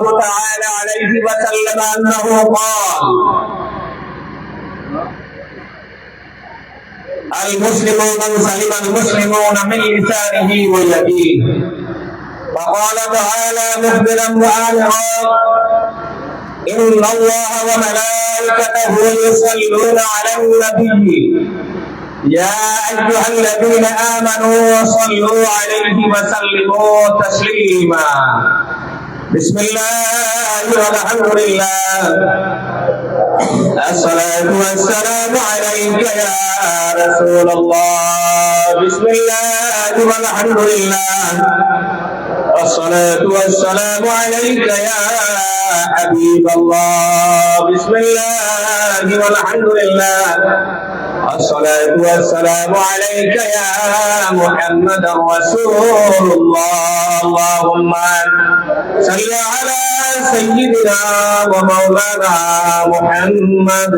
الله تعالى عليه وسلم أنه قال المسلم من سلم المسلمون من لسانه ويديه وقال تعالى مخبرا وآمرا إن الله وملائكته يصلون على النبي. يا أيها الذين آمنوا صلوا عليه وسلموا تسليما. بسم الله والحمد لله. الصلاة والسلام عليك يا رسول الله. بسم الله والحمد لله. الصلاة والسلام عليك يا حبيب الله. بسم الله والحمد لله. الصلاة والسلام عليك يا محمد رسول الله. اللهم صل على سيدنا ومولانا محمد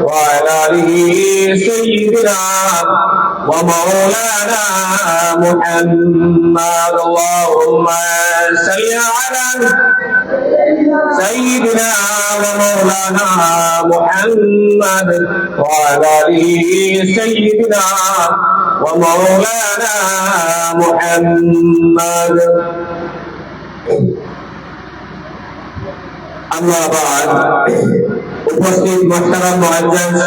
وعلى آله سيدنا ومولانا محمد. اللهم صل على سيدنا ومولانا محمد وعلى آله سيدنا ومولانا محمد أما بعد উপস্থিত মোহতারাম মুআজ্জাজ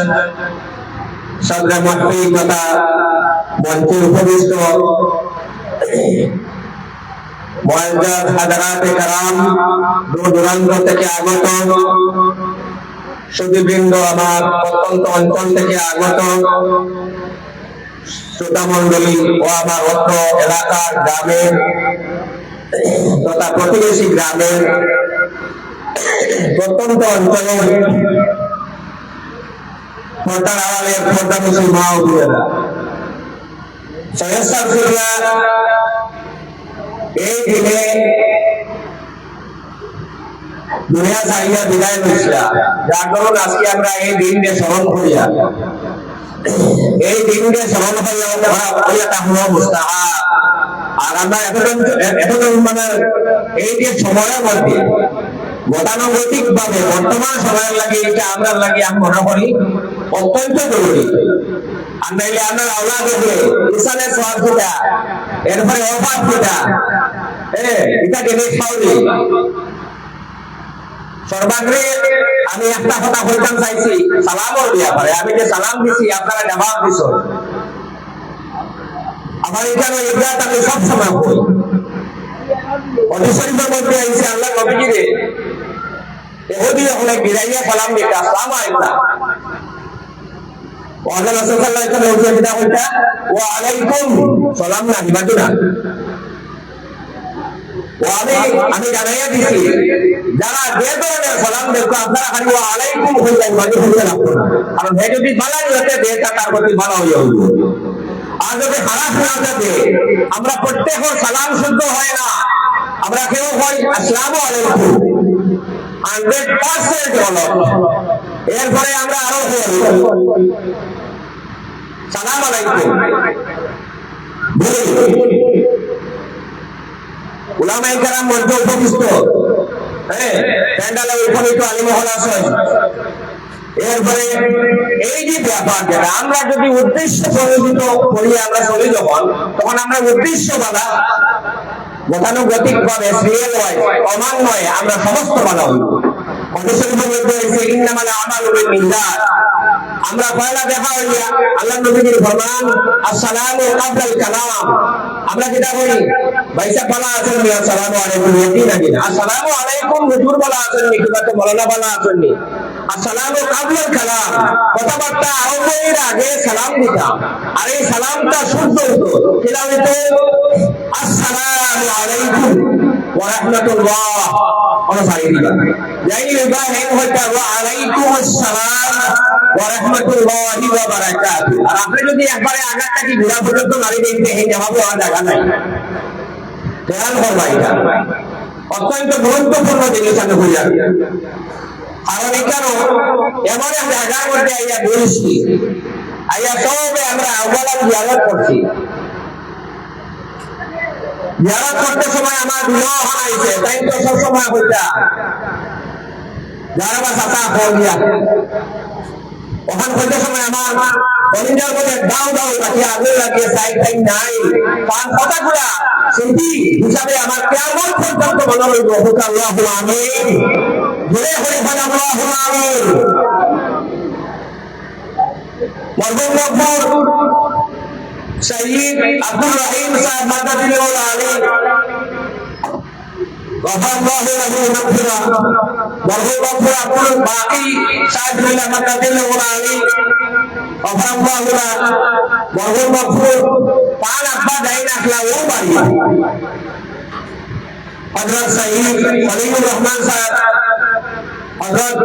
সদর মাহফিল তথা মঞ্চে উপবিষ্ট মুআজ্জাজ হাজারাতে কারাম দূর দূরান্ত থেকে আগত সুদীবৃন্দ আমার প্রত্যন্ত অঞ্চল থেকে আগত শ্রোতা মন্ডলী ও আমার অত্র এলাকার গ্রামের তথা প্রতিবেশী গ্রামের প্রত্যন্ত অঞ্চলের পর্দার আড়ালের পর্দা মুসলমান মা ও বোনেরা সৈয়দ শামসুল্লাহ এই দিনে দুনিয়া ছাড়িয়া বিদায় লইছিলা যার কারণ আজকে আমরা এই দিনকে স্মরণ করিয়া, এই দিনকে স্মরণ করিয়া করিয়া তা হলো মুস্তাহা আর আমরা এতদিন এতদিন মানে এই যে সময়ের মধ্যে গতানুগতিক ভাবে বর্তমান সময়ের লাগে এটা আমরা লাগে আমি মনে করি অত্যন্ত জরুরি। আমি একটা কথা বলতাম চাইছি সালামও দিয়া পারে আমি যে সালাম দিছি, আপনারা জবাব দিছ। আমার এখানে আমি সব সময় মধ্যে আল্লাহ নবীজিরে এহুদি হলে গিরাইয়া সালাম দিতে আসসালাম আলাইকুম ওয়াজা রাসূল সাল্লাল্লাহু আলাইহি ওয়াসাল্লাম উঠে কিনা কইতা ওয়া আলাইকুম সালাম না মানে খারাপ না থাকে, আমরা প্রত্যেকের সালাম শুদ্ধ হয় না। আমরা কেউ হয়, আসসালামু আলাইকুম। এরপরে আমরা আরও হ্যাঁ প্যান্ডালে উপনীত আলিমহল আসেন এরপরে এই যে ব্যাপার যেটা, আমরা যদি উদ্দেশ্য প্রয়োজিত করি, আমরা চলি যখন তখন আমরা উদ্দেশ্য বাধা। গতানুগতিক ভাবে সিরিয়াল হয় ক্রমান্বয়ে আমরা সমস্ত মানব। অবশ্যই মধ্যে বিল্লাহ আমরা পয়লা দেখা হইয়া আল্লাহ নবীর ফরমান, আসসালামু কাবলাল কালাম। আমরা যেটা বলি ভাইসা বলা আছেন নি আসসালামু আলাইকুম এটি নাকি আসসালামু আলাইকুম, হুজুর বলা আছেন নি কিংবা তো মৌলানা বলা আছেন নি আসসালামু কাবলাল কালাম। কথাবার্তা আরম্ভের আগে সালাম দিতাম। আর এই সালামটা শুদ্ধ হতো কিনা হইতো আসসালামু আলাইকুম। ওয়া রাহমাতুল্লাহ কোন সারি দিবা যাই ইব্রাহিম হইতা ওয়া আলাইকুম আসসালাম ওয়া রাহমাতুল্লাহি ওয়া বারাকাতুহু। আর আপনি যদি একবারে আগাটা কি ঘোরা পর্যন্ত নারী দেখতে এই জবাব দেওয়া জায়গা নাই। খেয়াল করবা এটা। অত্যন্ত গুরুত্বপূর্ণ জিনিস আমি বুঝা কারণ এখানে এমন এক জায়গার মধ্যে আইয়া বলছি আইয়া সবে আমরা আহ্বান জিয়ারত করছি। জিয়ারত করতে সময় আমার বিবাহ হারাইছে তাই তো সব সময় হইতা। যারা বা সাতা দিয়া ওখান করতে সময় আমার অলিঞ্জার মধ্যে দাও দাও লাগিয়ে আগুন লাগিয়ে সাইড টাইম নাই। পান কথা গুলা, সেটি হিসাবে আমার শহীদ আব্দুল রহিম সাহেব মাদাদিল্লাহ আলী গফরুল্লাহ লাহু মাগফিরা মরহুম আব্দুল বাকি সাহেব মিল্লা মাদাদিল্লাহ আলী গফরুল্লাহ মরহুম মাগফুর পাল আব্বা দাইন আখলা ও বাড়ি হযরত শহীদ খলিলুর রহমান সাহেব হযরত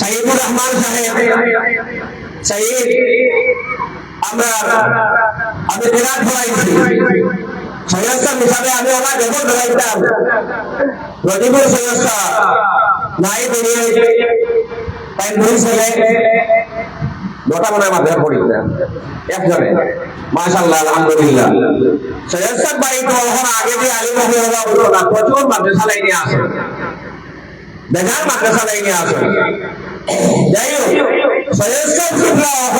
শহীদুর রহমান সাহেব শহীদ আমরা আমি বিরাট ধরাইছি হিসাবে আমি ওনার রেকর্ড ধরাইতাম রজিবুর সৈয়দ নাই মনে মাঝে পড়িতে একজনে। মাশাল্লাহ আলহামদুলিল্লাহ। সৈয়দ সাহেব বাড়ি তো ওখানে আগে দিয়ে আলী মহি হওয়া হতো না, প্রচুর মাদ্রাসা লাইনে আসে বেজার মাদ্রাসা লাইনে আসে যাই হোক সৈয়দ সাহেব এখন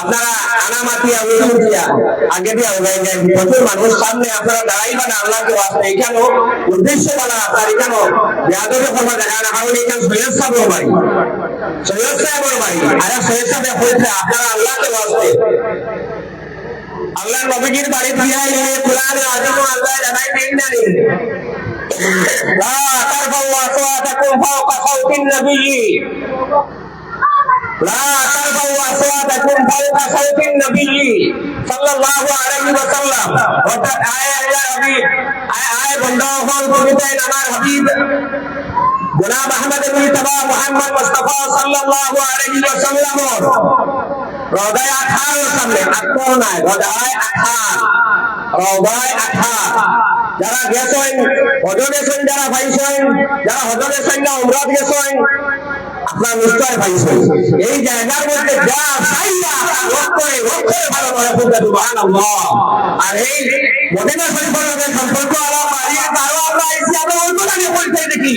আপনারা আনামাতিয়া উজুতিয়া আগে দিয়ে উগাই যায় প্রচুর মানুষ সামনে আপনারা দাঁড়াইবা না আল্লাহকে ওয়াস্তে এখানেও উদ্দেশ্য বলা আপনার এখানেও যাদের কথা দেখা না, কারণ এখানে সৈয়দ সাহেবের বাড়ি। সৈয়দ সাহেবের বাড়ি, আরে সৈয়দ সাহেব হয়েছে, আপনারা আল্লাহকে ওয়াস্তে আল্লাহ لا ترفعوا اصواتكم فوق صوت النبي صلى الله عليه وسلم অর্থাৎ আয় আল্লাহ হাবিব আয় আয় বন্ধা হল কবিতায় আমার হাবিব জনাব আহমদ মুজতবা মুহাম্মদ মুস্তাফা সাল্লাল্লাহু আলাইহি ওয়াসাল্লাম রদায় আঠার সামনে আঠার নাই রদায় আঠার রদায় আঠার যারা গেছেন হজর গেছেন, যারা পাইছেন যারা হজর গেছেন না, উমরাত গেছেন, আপনার নিশ্চয় পাইছেন এই জায়গার মধ্যে যা চাইয়া লক্ষ্যে লক্ষ্যে ভালো করে বলতে সুবহান আর এই মদিনা শরীফের সম্পর্ক আলাপ বাড়িয়ে তারও আমরা এসে আমরা বলতে দেখি।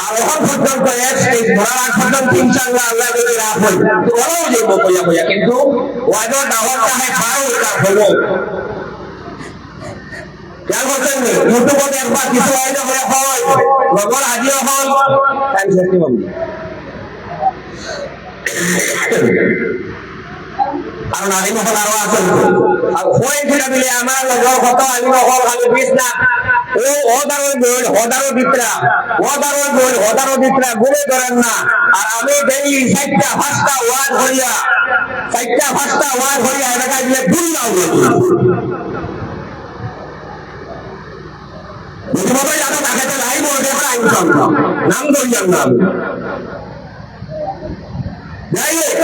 আর ওখান পর্যন্ত এক স্টেজ ঘোরার আগ পর্যন্ত ইনশাল্লাহ আল্লাহ যদি রাখ হয় ওরাও যাব বইয়া বইয়া কিন্তু ওয়াজের দাওয়াতটা হয় পারো এটা হলো? খেয়াল করছেন ইউটিউবত একবার কিছু আইডিয়া হয়ে হয় লগর হাজির হল টাইম সত্যি আর নারী মহল আরও আছেন আর হয়ে ফিরা দিলে আমার লগর কত আমি মহল খালি বিশ না। ও হদারো গোল হদারো দিতরা হদারো গোল হদারো দিতরা গুলে ধরেন না। আর আমি ডেইলি চারটা পাঁচটা ওয়ার্ড হইয়া চারটা পাঁচটা ওয়ার্ড হইয়া এলাকায় দিলে ভুল না বুঝতে যাতে তাকে তো লাই বলতে পারে আইন নাম ধরিয়ার নাম যাই হোক,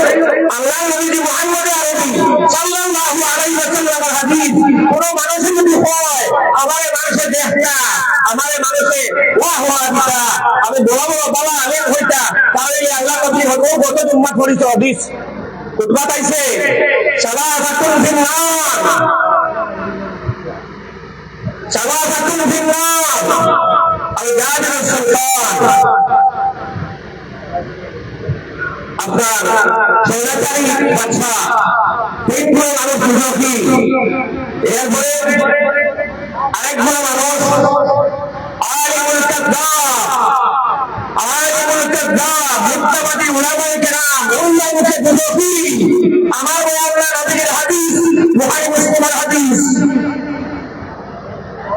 আল্লাহ নবীজি মুহাম্মদ আরবি সাল্লাল্লাহু আলাইহি ওয়াসাল্লামের হাদিস কোন মানুষের যদি হয় আমার মানুষের দেখতা আমার মানুষে ওয়াহ ওয়াহ আমি বলাবো বাবা আমি হইতা তাহলে আল্লাহ নবী হতো কত উম্মত করিস হাদিস খুতবা পাইছে সালাসাতুন ফিন্নার সালাসাতুন ফিন্নার আল জাহির সুলতান আপনার সৌরাচারী তিনগুলো মানুষ মুনাফি এরপরে আরেকগুলো মানুষ আলিমুল কাদ্দাব আলিমুল কাদ্দাব মিথ্যাবাদী উলামায়ে কেরাম উল্লাহ মুখে মুনাফি আমার বয়ান নবীর হাদিস বুখারী মুসলিমের হাদিস তিন নম্বর হচ্ছে বুড়া বেকার জিনাতুর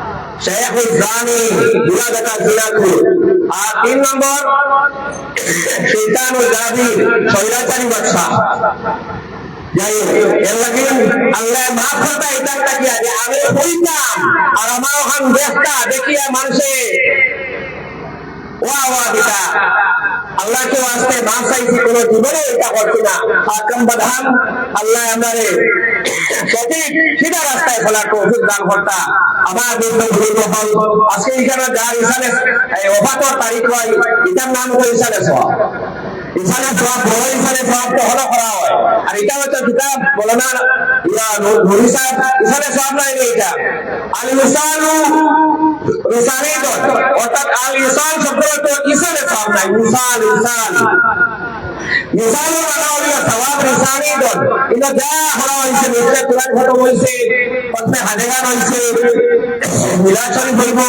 জানি বুড়া বেকার জিনাতুর আর তিন নম্বর শৈতানুল জাবির স্বৈরাচারী বাদশা যাই হোক, এর লাগে আল্লাহ মাফ করতা এটা তাকিয়া যে আমি বইতাম আর আমার ওখান দেখা দেখিয়া মানুষে, ওয়া ওয়া, দিতা। আল্লাহকে আসতে না চাইছি, কোন জীবনে এটা করছি না। হাকাম বাধান আল্লাহ আমারে সঠিক, সিধা রাস্তায় ফেলার তৌফিক দান করতা। আমার বিরুদ্ধে ভুল হল। আজকে এখানে যার ইসালে এই ওফাতর তারিখ হয় এটার নাম হলো ইসালে সওয়াব ইসালে সব বড় সওয়াব তো হলো করা হয়। আর এটা হচ্ছে কিতাব বলো না ইয়া নুরি সাহেব ইসালে সওয়াব নাই এটা আল রিসালি তো অর্থাৎ আল ইসান শব্দ তো ইসালে সওয়াব নাই। ইসান ইসাল মিসাল তো এটা যা হলো হইছে মিসলে কুরআন খতম হইছে পথে হাজাগান হইছে মিলাদ শরীফ হইব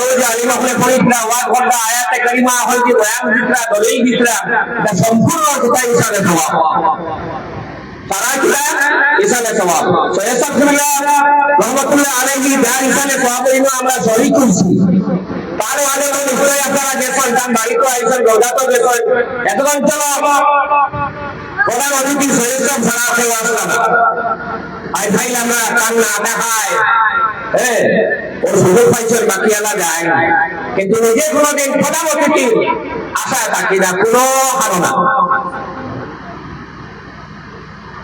ওই যে আলিম আপনি পড়িতরা ওয়াজ করতা আয়াতে কারিমা হইছে বয়ান দিতরা দলিল দিতরা এটা সম্পূর্ণ কথা ইসালে সওয়াব সারা কিতাব ইসালে সওয়াব সৈয়দ আমরা শরীক করছি তার আগে কোন ইসরাই আপনারা গেছেন তার বাড়িতে আইছেন রোজাতো গেছেন এতক্ষণ চলো প্রধান অতিথি সাহেব ছাড়া কেউ আসলো না। আই ভাই, আমরা কান্না, দেখায়। হ্যাঁ ওর সুযোগ বাকি আলা যায় না। কিন্তু নিজে কোনোদিন প্রধান অতিথি আশায় থাকি না, কোনো হারো না।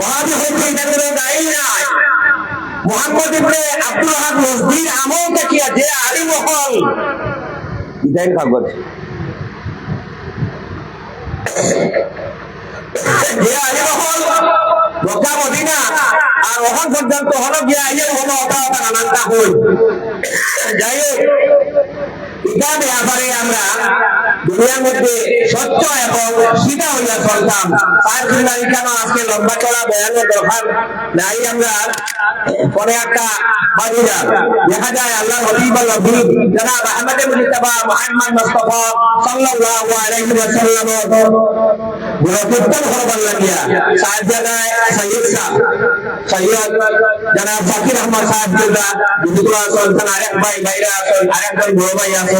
ওয়াহাবি হইতে এটা কোনো দায়ী নাই মোহাম্মদ ইবনে আব্দুল ওয়াহাব নজদির যে আলী মহল দেন কাগজ যে আলী মহল মক্কা মদিনা আর ওখান পর্যন্ত হলো গিয়া আইলে হলো অটা অটা নানানটা হই যাই হোক এটা ব্যাপারে আমরা দুনিয়ার মধ্যে সত্য এবং সিধা হইয়া চলতাম। তার জন্য কেন আজকে লম্বা চড়া বয়ানের দরকার। নাই আমরা পরে একটা বাজিরা দেখা যায় আল্লাহ আরেক ভাই বড় ভাই আসন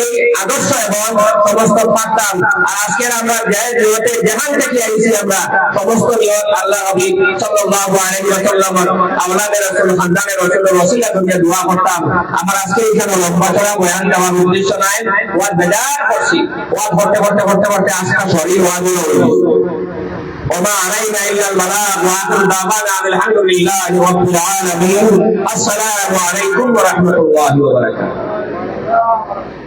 এই আদর্শ এবং সমস্ত পাঠদান আর আজকের আমরা যে নিয়তে যেখান থেকে আইছি আমরা সমস্ত নিয়ত আল্লাহ নবী সাল্লাল্লাহু আলাইহি ওয়াসাল্লাম আওলাদের রাসূল খানদানের রাসূলের ওসিলা থেকে দোয়া করতাম আমার আজকে এখানে লম্বা চড়া বয়ান দেওয়ার উদ্দেশ্য নাই ওয়াজ বেজার করছি ওয়াজ করতে করতে করতে করতে আজকে শরীর ওয়াজ হলো وما علينا الا البلاغ واخر دعوانا ان الحمد لله رب العالمين السلام عليكم ورحمه الله وبركاته